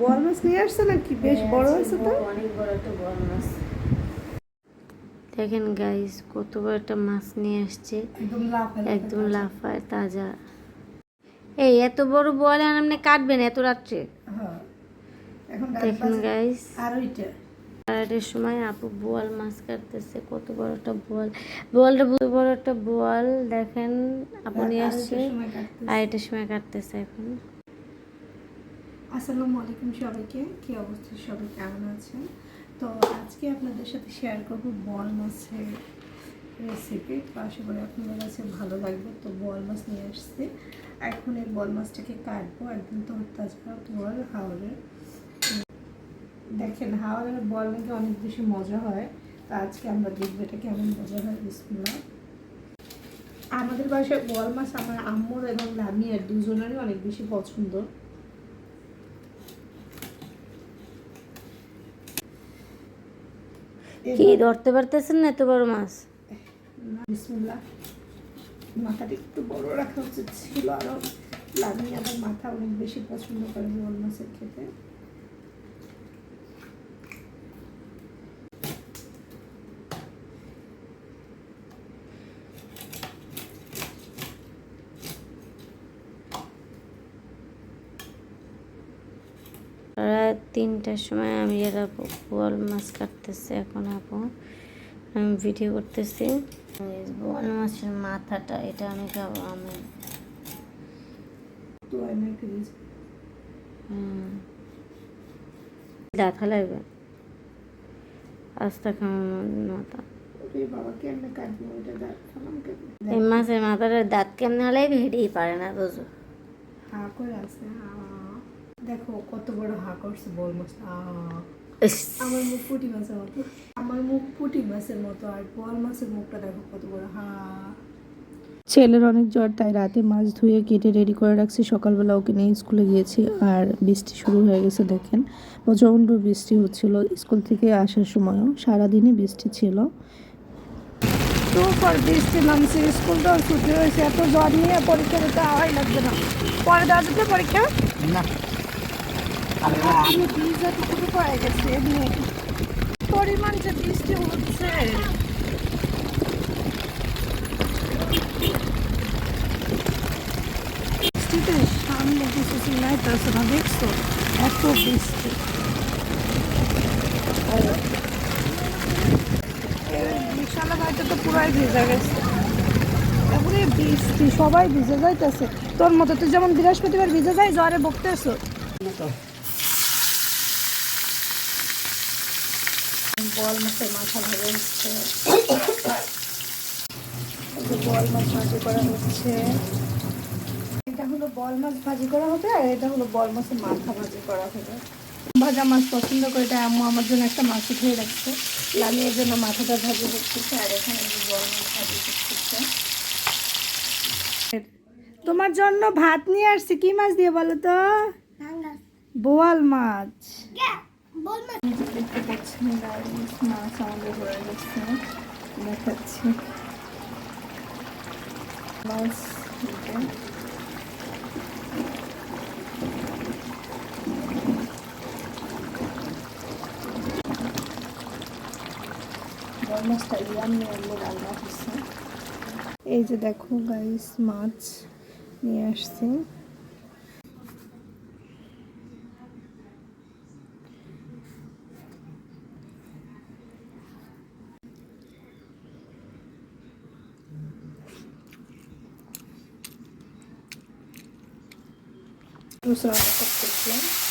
বল মাছ নিয়ে আসছে নাকি? বেশ বড় হয়েছে তো? অনেক বড় একটা বড় মাছ। দেখেন গাইস কত বড় একটা মাছ নিয়ে আসছে। একদম লাফায় তাজা। এই এত বড় বল আর আপনি কাটবেন এত রাত্রে। হ্যাঁ। দেখেন গাইস আড়াইটা আড়াইটার সময় আপু বোয়াল মাছ কাটতেছে কত বড় একটা বোয়াল বোয়ালটা কত বড় একটা বোয়াল দেখেন আপু নিয়ে আসছে। আড়াইটার সময় কাটতেছে এখন। আসসালামু আলাইকুম সবাইকে। কি অবস্থা? সবাই কেমন আছেন? তো আজকে আপনাদের সাথে শেয়ার করব বল মাছের রেসিপি আশা করি আপনাদের কাছে ভালো লাগবে। তো বল মাছ নিয়ে আসছি। এখন এই বল মাছটাকে কাটবো। একদম তো তাজা বল হাওড়ের দেখেন হাওড়ের বল নাকি অনেক বেশি মজা হয়। তো আজকে আমরা দেখব এটা কেমন মজা হয়। বিসমিল্লাহ। আমাদের বাসায় বল মাছ আমার আম্মুর এবং লামিয়ার দুজনেরই অনেক বেশি পছন্দ। কি ধরতে পারতেছেন না এত বড় মাছ? মাথাটা একটু বড় রাখা উচিত ছিল, আরও লামি আবার মাথা অনেক বেশি পছন্দ করে বল মাছের খেতে। রাত তিনটার সময় আমি এরা বোয়াল মাছ কাটতেছে এখন আপু আমি ভিডিও করতেছি। বোয়াল মাছের মাথাটা এটা আমি খাব আমি। লাগবে। আস্তা খাওয়ার মাথা এই মাছের মাথাটা দাঁত কেমনে হলে হেঁটেই পারে না বুঝো। হা করে আছে? হা। দেখো কত বড় হা করছে বল মাছ আমার মুখ পুঁটি মাছের মতো। আমার মুখ পুঁটি মাছের মতো আর বল মাছের মুখটা দেখো কত বড় হা। ছেলের অনেক জ্বর তাই রাতে মাছ ধুয়ে কেটে রেডি করে রাখছি। সকালবেলা ওকে নিয়ে স্কুলে গিয়েছি আর বৃষ্টি শুরু হয়ে গেছে দেখেন। প্রচণ্ড বৃষ্টি হচ্ছিল স্কুল থেকে আসার সময়ও সারাদিনই বৃষ্টি ছিল। সুপার বৃষ্টি নামছে স্কুলটাও ছুটি হয়েছে এত জ্বর নিয়ে পরীক্ষা দিতে আওয়াই লাগবে না। পরে দেওয়া পরীক্ষা? আমি এমনি পরিমাণ যে বৃষ্টি হচ্ছে বৃষ্টিতে সামনে কিছু না দেখছ এত বৃষ্টি তো পুরাই ভিজা গেছে বৃষ্টি সবাই ভিজে যাইতেছে তোর মতো তুই যেমন বৃহস্পতিবার ভিজে যাই জ্বরে বকতেছো বল মাছের মাথা ভাজা হচ্ছে। বল মাছ ভাজি করা হচ্ছে। এটা হলো বল মাছ ভাজি করা হবে আর এটা হলো বল মাছের মাথা ভাজি করা হবে ভাজা মাছ পছন্দ করে এটা আম্মু আমার জন্য একটা মাছ উঠিয়ে রাখছে। লামিয়ের জন্য মাথাটা ভাজি হচ্ছে আর এখানে বল মাছ ভাজি হচ্ছে তোমার জন্য ভাত নিয়ে আসছি। কি মাছ দিয়ে বলো তো? বোয়াল মাছ। দেখতে পাচ্ছেন গাইস মাছ আমাদের হয়ে গেছে দেখাচ্ছি মাছ এই যে দেখো গাইস মাছ নিয়ে আসছি। Ну, сразу подпустим.